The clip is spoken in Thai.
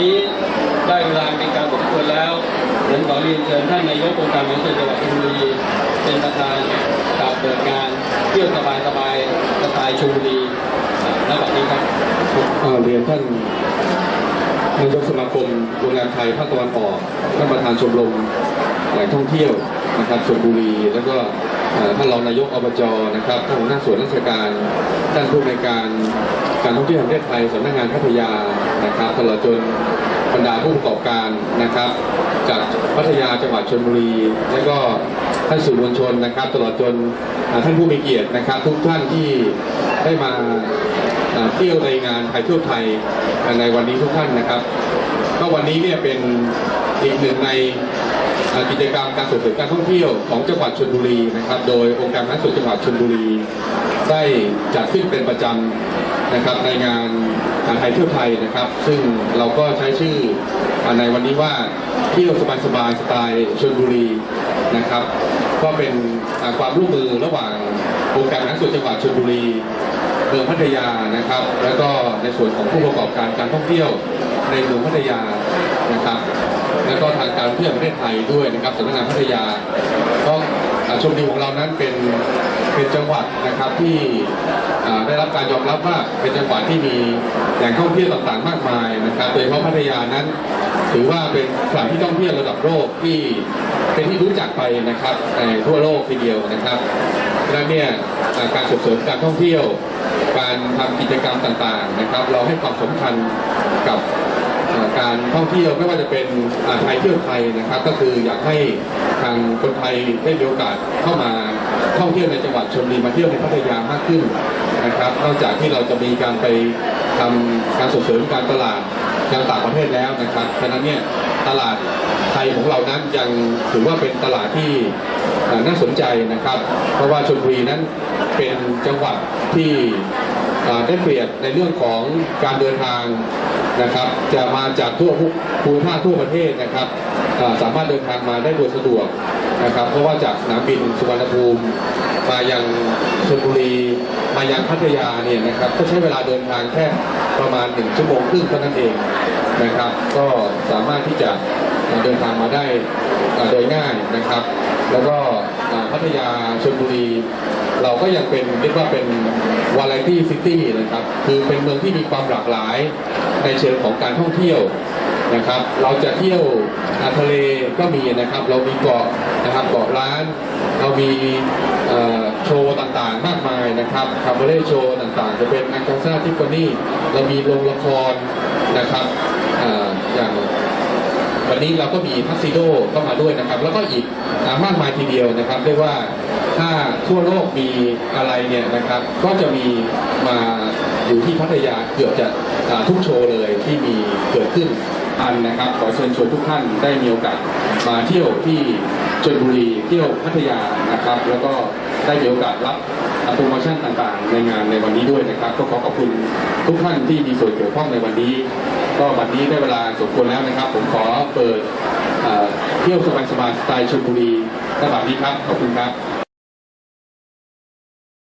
นี้ได้เวลาเป็นการสมควรแล้วผมขอเรียนเชิญท่านนายกองค์การบริหารจังหวัดชลบุรีเป็นประธานกล่าวเปิดงานเที่ยวสบายสบายสไตล์ชลบุรีณบัดนี้ครับเรียนท่านนายกสมาคมโรงงานไทยภาคตะวันออกท่านประธานชมรมแหล่งท่องเที่ยว นะครับชลบุรี แล้วก็ท่านรองนายกอบจนะครับท่านหัวหน้าส่วนราชการท่านผู้ในการการท่องเที่ยวแห่งประเทศไทยสำนักงานพัทยานะครับตลอดจนบรรดาผู้ประกอบการนะครับ จากพัทยาจังหวัดชลบุรี และก็ท่านสื่อมวลชนนะครับ ตลอดจนท่านผู้มีเกียรตินะครับ ทุกท่านที่ได้มาเที่ยวในงานไทยเที่ยวไทยในวันนี้ทุกท่านนะครับก็วันนี้เนี่ยเป็นอีกหนึ่งใน กิจกรรมการส่งเสริมการท่องเที่ยวของจังหวัดชลบุรีนะครับ โดยองค์การบริหาส่วนจังหวัดชลบุรี ได้จัดขึ้นเป็นประจำนะครับในงานไทยเที่ยวไทยนะครับ ซึ่งเราก็ใช้ชื่อในวันนี้ว่าเที่ยวสบายๆสไตล์ชลบุรีนะครับ ก็เป็นความร่วมมือระหว่างองค์การบริหาส่วนจังหวัดชลบุรีเมืองพัทยานะครับ แล้วก็ในส่วนของผู้ประกอบการการท่องเที่ยวในเมืองพัทยานะครับ แล้วก็ทางการเที่ยวแห่งประเทศไทยด้วยนะครับสำนักงานพัทยาก็อาชมบุรีของเรานั้นเป็นเป็นจังหวัดนะครับที่ได้รับการยอมรับว่าเป็นจังหวัดที่มีแหล่งท่องเที่ยวต่างๆ มากมายนะครับโดยเฉพาะพัทยานั้น ถือว่าเป็นสถานที่ท่องเที่ยวระดับโลกที่เป็นที่รู้จักไปนะครับในทั่วโลกทีเดียวนะครับดังนั้นเนี่ยการส่งเสริมการท่องเที่ยว การทำกิจกรรมต่างๆนะครับ เราให้ความสำคัญกับ การท่องเที่ยวไม่ว่าจะเป็นไทยเที่ยวไทยนะครับ ก็คืออยากให้ทางคนไทยได้มีโอกาสเข้ามาท่องเที่ยวในจังหวัดชลบุรีมาเที่ยวในพัทยามากขึ้นนะครับ นอกจากที่เราจะมีการไปทำการส่งเสริมการตลาดยังต่างประเทศแล้วนะครับฉะนั้นเนี่ยตลาดไทยของเรานั้นยังถือว่าเป็นตลาดที่น่าสนใจนะครับ เพราะว่าชลบุรีนั้นเป็นจังหวัดที่ ได้เปรียบในเรื่องของการเดินทางนะครับ จะมาจากทั่วภูมิภาคทั่วประเทศนะครับสามารถเดินทางมาได้โดยสะดวกนะครับ เพราะว่าจากสนามบินสุวรรณภูมิมายังชลบุรีมายังพัทยาเนี่ยนะครับก็ใช้เวลาเดินทางแค่ประมาณหนึ่งชั่วโมงครึ่งเท่านั้นเองนะครับ ก็สามารถที่จะเดินทางมาได้โดยง่ายนะครับ แล้วก็พัทยาชลบุรี เราก็ยังเป็นเรียกว่าเป็นวาไรตี้ซิตี้นะครับ คือเป็นเมืองที่มีความหลากหลายในเชิงของการท่องเที่ยวนะครับ เราจะเที่ยวาทะเลก็มีนะครับ เรามีเกาะนะครับเกาะล้าน เรามีโชว์ต่างๆ มากมายนะครับคาร์เบเล่โชว์ต่างๆ จะเป็นอังกาซ่าทิฟฟานี่เรามีโรงละครนะครับออย่างวันนี้เราก็มีทักซิโดเข้ามาด้วยนะครับ แล้วก็อีกอมากมายทีเดียวนะครับเรียกว่า ถ้าทั่วโลกมีอะไรเนี่ยนะครับ ก็จะมีมาอยู่ที่พัทยาเกือบจะทุกโชว์เลยที่มีเกิดขึ้นอันนะครับ ขอเชิญชวนทุกท่านได้มีโอกาสมาเที่ยวที่ชลบุรีเที่ยวพัทยานะครับ แล้วก็ได้มีโอกาสรับโปรโมชั่นต่างๆ ในงานในวันนี้ด้วยนะครับ ก็ขอขอบคุณทุกท่านที่มีส่วนเกี่ยวข้องในวันนี้ ก็วันนี้ได้เวลาสมควรแล้วนะครับ ผมขอเปิดเที่ยวสบายๆสไตล์ชลบุรีณบัดนี้ครับขอบคุณครับ